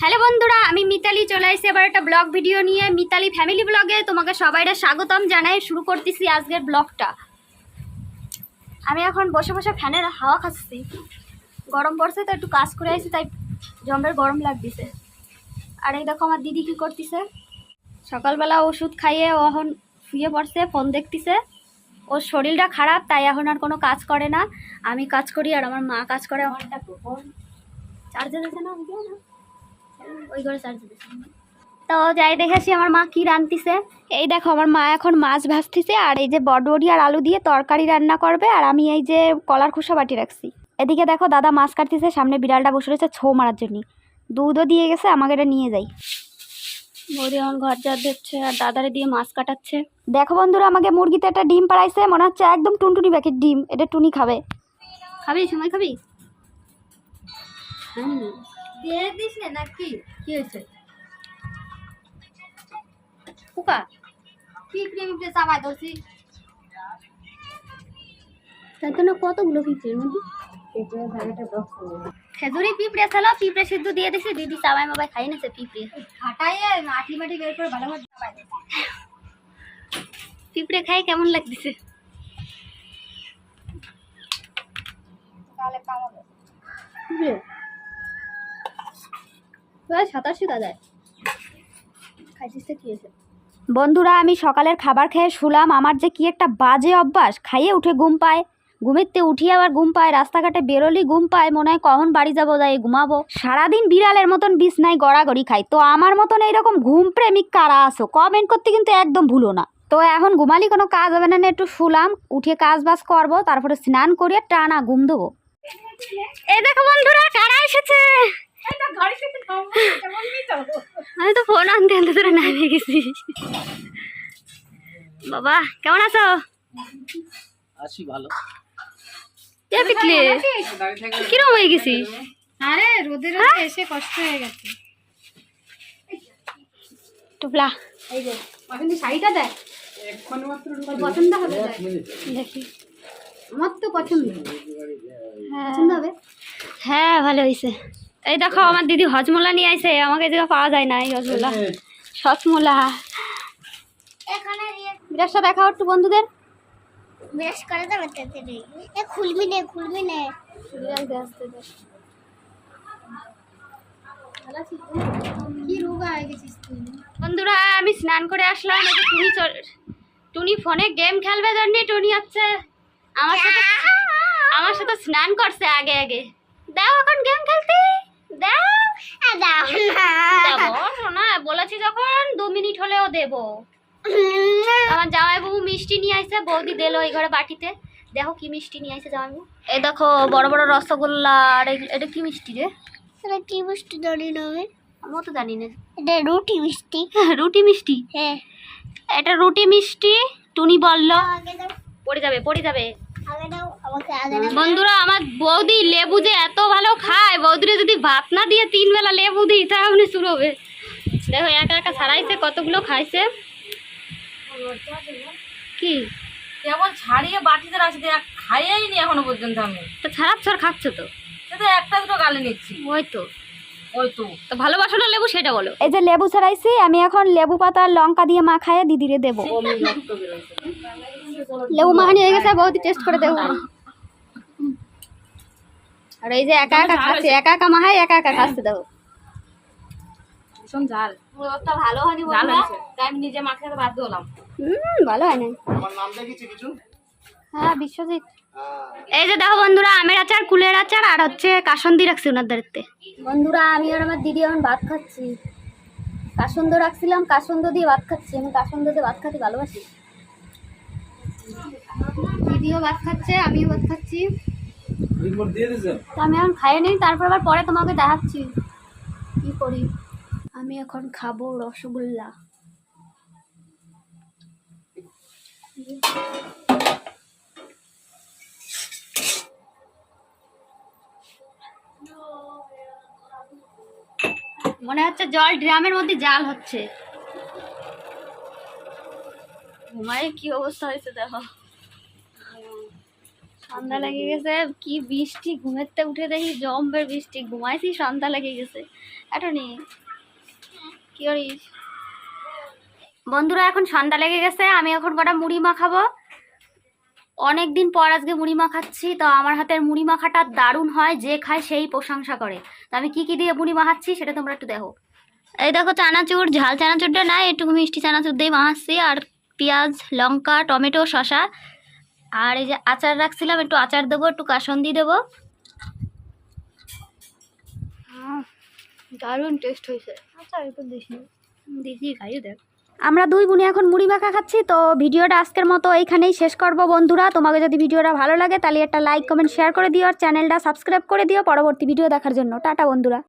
Hello বন্ধুরা, আমি মিতালি। চলে এসেছি এবার একটা ব্লগ ভিডিও নিয়ে। মিতালি ফ্যামিলি ব্লগে তোমাকে সবাইরা স্বাগতম জানাই। শুরু করতেছি আজকের ব্লগটা। আমি এখন বসে বসে ফ্যানের হাওয়া খাচ্ছি। গরম পড়ছে তো, একটু কাজ করে আসি তাই জম্বের গরম লাগতেছে। আর এই দেখো আমার দিদি কি করতেছে। সকালবেলা ওষুধ খাইয়ে ও এখন শুয়ে পড়ছে, ফোন দেখতেছে। ওর শরীরটা খারাপ, তাই এখন আর কোনো কাজ করে না। আমি কাজ করি আর আমার মা কাজ করে। আমারটা ফোন। চার্জে দিয়েছে না? ওই ঘরে চার্জে দিয়েছে তো যাই দেখেছি আমার মা কি রান্তিছে। এই দেখো আমার মা এখন মাছ ভাজতেছে আর এই যে বটবড়ি আর আলু দিয়ে তরকারি রান্না করবে আর আমি এই যে কলার খোসা বাটি রাখছি। এদিকে দেখো দাদা মাছ কাটতেছে সামনে বিড়ালটা বসে রয়েছে ছো মারার জন্য। দুধও দিয়ে গেছে আমাকে এটা নিয়ে যাই। বৌদি এখন ঘর যা দিচ্ছে আর দাদারে দিয়ে মাছ কাটাচ্ছে। দেখো বন্ধুরা আমাকে মুরগিতে একটা ডিম পাড়াইছে মনে হচ্ছে একদম টুনটুনি প্যাকেট ডিম এটা টুনি খাবে। খাবি সময় খাবি? হুম। দিয়ে দিস না নাকি? কি হয়েছে? পোকা পিঁপড়ে পিঁপড়ে চাপাই ধরছি? তার জন্য কতগুলো পিঁপড়ের মধ্যে খেজুরি পিঁপড়ে ছিল পিঁপড়ে সিদ্ধ দিয়ে দিছি দিদি চাবাই মাবাই খাই নিছে পিঁপড়ে। হাঁটাইয়ে মাটি মাটি বের করে ভালো ধরছি পিঁপড়ে খাই কেমন লাগতেছে? পিঁপড়ে? প্রায় সাতাশি দাদায় খাইছিস কি হয়েছে? বন্ধুরা আমি সকালের খাবার খেয়ে শুলাম। আমার যে কি একটা বাজে অভ্যাস। খাইয়ে উঠে ঘুম পায়। ঘুমেতে উঠিয়ে আবার ঘুম পায়। রাস্তাঘাটে বেরোলি ঘুম পায়। মনে হয় কখন বাড়ি যাব যাই ঘুমাবো। সারাদিন বিড়ালের মতন বিছনায় গড়াগড়ি খাই। তো আমার মতন এইরকম ঘুম প্রেমিক কারা আসো কমেন্ট করতে কিন্তু একদম ভুলো না। তো এখন ঘুমালি কোনো কাজ হবে না না, একটু শুলাম। উঠে কাজ বাজ করব তারপরে স্নান করিয়ে টানা ঘুম দেবো। এই দেখো বন্ধুরা কারা এসেছে আমি তো ফোন আনতে আনতে তোরা নামে গেছি। বাবা কেমন আছো? আছি ভালো। কে পিকলে কিরম হয়ে গেছিস? আরে রোদে রোদে এসে কষ্ট হয়ে গেছে। টুপলা। এই যে কিন্তু শাড়িটা দেখ। তোর পছন্দ হবে দেখি। আমার তো পছন্দ। হ্যাঁ। পছন্দ হবে? হ্যাঁ ভালো হয়েছে। এই দেখো আমার দিদি হজমোলা নিয়ে আইছে আমাকে এদিকে পাওয়া যায় না এই হজমোলা। সসমোলা এখানে বিরাটটা দেখাও একটু বন্ধুদের। বেশ করে দেবে। এ খুলবি নে খুলবি নে। বন্ধুরা আমি স্নান করে আসলাম টুনি টুনি ফোনে গেম খেলবে জন্য টুনি হচ্ছে। আমার সাথে আমার সাথে স্নান করছে আগে আগে। দাও এখন গেম খেলতে। দাও দেবো শোনা বলেছি যখন দু মিনিট হলেও দেবো। আমার জামাইবাবু মিষ্টি নিয়ে আসছে বৌদি দিলো এই ঘরে বাটিতে। দেখো কি মিষ্টি নিয়ে আসছে জামাইবাবু। এই দেখো বড় বড় রসগোল্লা আর এটা কি মিষ্টি রে? এটা কি মিষ্টি জানি না আমি। আমিও তো জানি না। এটা রুটি মিষ্টি। রুটি মিষ্টি? হ্যাঁ। এটা রুটি মিষ্টি টুনি বলল। আগে দাও। পড়ে যাবে পড়ে যাবে। বন্ধুরা আমার বৌদি লেবু যে এত ভালো খায় বৌদিরে যদি ভাত না দিয়ে তিন বেলা লেবু দিই তাহলে শুরু হবে। দেখো একা একা ছাড়াইছে কতগুলো খাইছে। কি? কেবল ছাড়িয়ে বাটিতে রাখছি দেখ খাইয়েই নি এখনও পর্যন্ত আমি। তো ছাড়াপ ছাড় খাচ্ছ তো? সেটা একটা দুটো গালে নিচ্ছি। ওই তো। তো। তো ভালোবাসো না লেবু সেটা বলো। এই যে লেবু ছাড়াইছি আমি এখন লেবু পাতা লঙ্কা দিয়ে মাখায় দিদিরে দেবো। লেবু মাখানি হয়ে গেছে বৌদি টেস্ট করে দেবো আর এই যে একা একা খাচ্ছে একা একা মাহায় একা একা খাচ্ছে দেখো। ভীষণ ঝাল। ভালো হয়নি তাই আমি নিজে বাধ্য হলাম। হুম ভালো হয় না আমার নাম দেখেছি কিছু? হ্যাঁ বিশ্বজিৎ। এই যে দেখো বন্ধুরা আমের আচার কুলের আচার আর হচ্ছে কাসন্দি রাখছি ওনার দাঁড়িতে বন্ধুরা আমি আর আমার দিদি এখন ভাত খাচ্ছি। কাসন্দ রাখছিলাম কাসন্দ দিয়ে ভাত খাচ্ছি। আমি কাসন্দ দিয়ে ভাত খাতে ভালোবাসি। দিদিও ভাত খাচ্ছে আমিও ভাত খাচ্ছি। আমি এখন খাইয়ে নিই তারপর আবার পরে তোমাকে দেখাচ্ছি। কি করি? আমি এখন খাব রসগোল্লা। মনে হচ্ছে জল ড্রামের মধ্যে জাল হচ্ছে। ঘুমায় কি অবস্থা হয়েছে দেখো। সন্ধ্যা লেগে গেছে কি বৃষ্টি ঘুমেতে উঠে দেখি জম্বের বৃষ্টি ঘুমাইছি সন্ধ্যা লেগে গেছে। এটনি কি করিস? বন্ধুরা এখন সন্ধ্যা লেগে গেছে আমি এখন কটা মুড়ি মাখাবো। অনেক দিন পর আজকে মুড়ি মাখাচ্ছি তো আমার হাতের মুড়ি মাখাটা দারুণ হয় যে খায় সেই প্রশংসা করে। তো আমি কি কি দিয়ে মুড়ি মাখাচ্ছি সেটা তোমরা একটু দেখো। এই দেখো চানাচুর ঝাল চানাচুরটা নাই একটু মিষ্টি চানাচুর দিয়ে মাখাচ্ছি আর পেঁয়াজ লঙ্কা টমেটো শসা। আর এই যে আচার রাখছিলাম একটু আচার দেবো একটু কাসন্দি দেবো। দারুণ টেস্ট হয়েছে। আচ্ছা একটু দিদি খাইয়ে দেখ। আমরা দুই বোনে এখন মুড়ি মাখা খাচ্ছি তো ভিডিওটা আজকের মতো এইখানেই শেষ করব বন্ধুরা। তোমাকে যদি ভিডিওটা ভালো লাগে তাহলে একটা লাইক কমেন্ট শেয়ার করে দিও আর চ্যানেলটা সাবস্ক্রাইব করে দিও। পরবর্তী ভিডিও দেখার জন্য। টাটা বন্ধুরা।